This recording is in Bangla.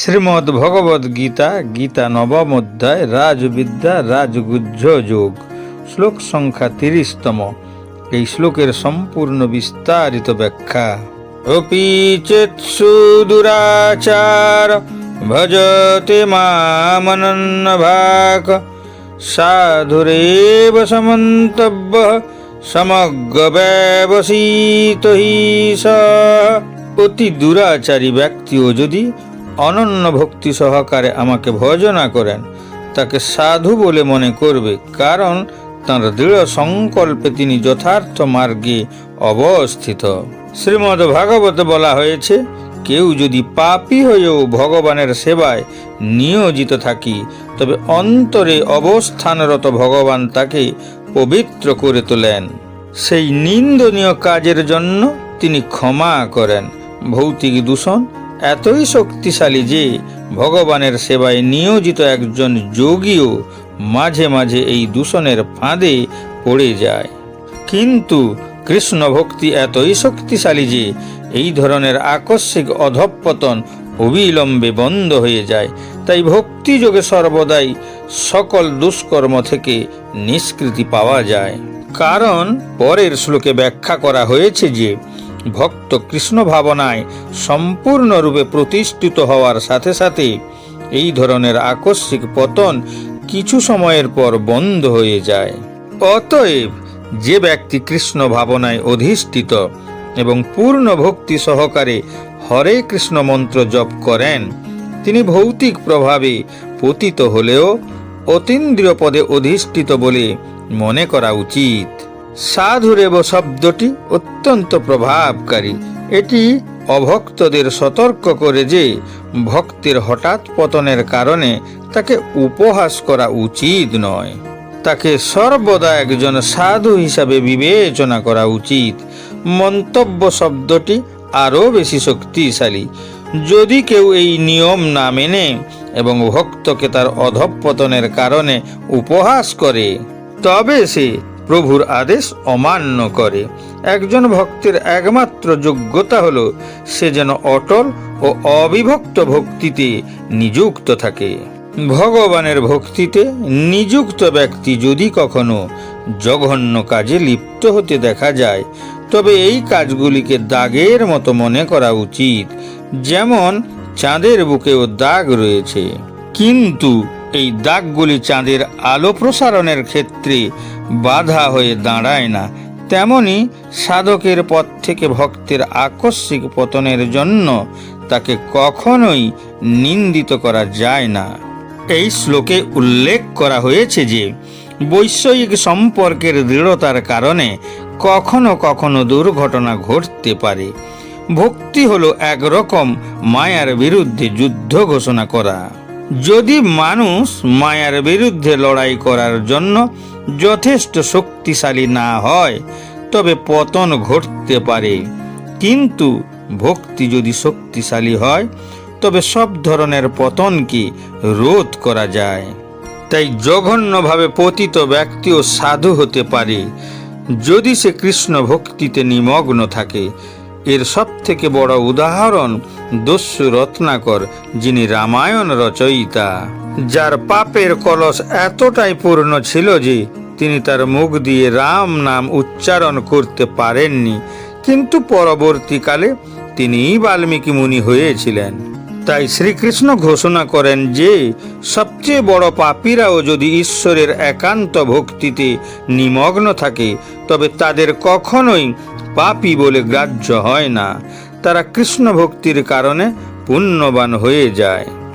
শ্রীমদ্ ভগবদ গীতা গীতা নবম অধ্যায়, রাজবিদ্যা রাজগুহ্য যোগ, শ্লোক সংখ্যা তিরিশতম। এই শ্লোকের সম্পূর্ণ বিস্তারিত ব্যাখ্যা। অপি দুরাচার ভজতে মামনন্ন ভাগ, সাধুরেব সমন্তব্য, সমগ্র ব্যবসিত হি স। অতি দুরাচারী ব্যক্তিও যদি অনন্য ভক্তি সহকারে আমাকে ভজনা করেন। তাকে সাধু বলে মনে করবে, কারণ তাঁর দৃঢ় সংকল্পে তিনি যথার্থ মার্গে অবস্থিত। শ্রীমদ ভাগবতে বলা হয়েছে, কেউ যদি পাপী হয়েও ভগবানের সেবায় নিয়োজিত থাকি, তবে অন্তরে অবস্থানরত ভগবান তাকে পবিত্র করে তোলেন। সেই নিন্দনীয় কাজের জন্য তিনি ক্ষমা করেন। ভৌতিক দূষণ এতই শক্তিশালী যে ভগবানের সেবায় নিয়োজিত একজন যোগীও মাঝে মাঝে এই দূষণের ফাঁদে পড়ে যায়। কিন্তু কৃষ্ণ ভক্তি এতই শক্তিশালী যে এই ধরনের আকস্মিক অধঃপতন অবিলম্বে বন্ধ হয়ে যায়। তাই ভক্তি যোগে সর্বদাই সকল দুষ্কর্ম থেকে নিষ্কৃতি পাওয়া যায়। কারণ পরের শ্লোকে ব্যাখ্যা করা হয়েছে যে ভক্ত কৃষ্ণ ভাবনায় সম্পূর্ণরূপে প্রতিষ্ঠিত হওয়ার সাথে সাথে এই ধরনের আকস্মিক পতন কিছু সময়ের পর বন্ধ হয়ে যায়। অতএব যে ব্যক্তি কৃষ্ণ ভাবনায় অধিষ্ঠিত এবং পূর্ণ ভক্তি সহকারে হরে কৃষ্ণ মন্ত্র জপ করেন, তিনি ভৌতিক প্রভাবে পতিত হলেও অতীন্দ্রিয় পদে অধিষ্ঠিত বলে মনে করা উচিত। সাধুরেব শব্দটি অত্যন্ত প্রভাবকারী। এটি অভক্তদের সতর্ক করে যে, ভক্তের হঠাৎ পতনের কারণে তাকে উপহাস করা উচিত নয়। তাকে সর্বদা একজন সাধু হিসাবে বিবেচনা করা উচিত। মন্তব্য শব্দটি আরও বেশি শক্তিশালী। যদি কেউ এই নিয়ম না মেনে এবং ভক্তকে তার অধঃপতনের কারণে উপহাস করে, তবে সে প্রভুর আদেশ অমান্য করে। একজন ভক্তের একমাত্র যোগ্যতা হলো সে যেন অটল ও অবিভক্ত ভক্তিতে নিযুক্ত থাকে। ভগবানের ভক্তিতে নিযুক্ত ব্যক্তি যদি কখনো জঘন্য কাজে লিপ্ত হতে দেখা যায়, তবে এই কাজগুলিকে দাগের মতো মনে করা উচিত, যেমন চাঁদের বুকেও দাগ রয়েছে। কিন্তু এই দাগগুলি চাঁদের আলো প্রসারণের ক্ষেত্রে বাধা হয়ে দাঁড়ায় না। তেমনি সাধকের পথ থেকে ভক্তের আকস্মিক পতনের জন্য তাকে কখনোই নিন্দিত করা যায় না। এই শ্লোকে উল্লেখ করা হয়েছে যে, বৈষয়িক সম্পর্কের দৃঢ়তার কারণে কখনো কখনো দুর্ঘটনা ঘটতে পারে। ভক্তি হলো একরকম মায়ার বিরুদ্ধে যুদ্ধ ঘোষণা করা। যদি মানুষ মায়ার বিরুদ্ধে লড়াই করার জন্য যথেষ্ট শক্তিশালী না হয়, তবে পতন ঘটতে পারে। কিন্তু ভক্তি যদি শক্তিশালী হয়, তবে সব ধরনের পতনকে রোধ করা যায়? তাই জঘন্যভাবে পতিত ব্যক্তিও সাধু হতে পারে। যদি সে কৃষ্ণ ভক্তিতে নিমগ্ন থাকে এর সব থেকে বড় উদাহরণ দস্যু রত্নাকর, যিনি রামায়ণ রচয়িতা। যার পাপের কলস এতটাই পূর্ণ ছিল যে, তিনি তার মুখ দিয়ে রাম নাম উচ্চারণ করতে পারেননি। কিন্তু পরবর্তীকালে তিনিই বাল্মীকি মুনি হয়েছিলেন। তাই শ্রীকৃষ্ণ ঘোষণা করেন যে, সবচেয়ে বড় পাপীরাও যদি ঈশ্বরের একান্ত ভক্তিতে নিমগ্ন থাকে, তবে তাদের কখনোই পাপী বলে গ্রাহ্য হয় না। তারা কৃষ্ণ ভক্তির কারণে পুণ্যবান হয়ে যায়।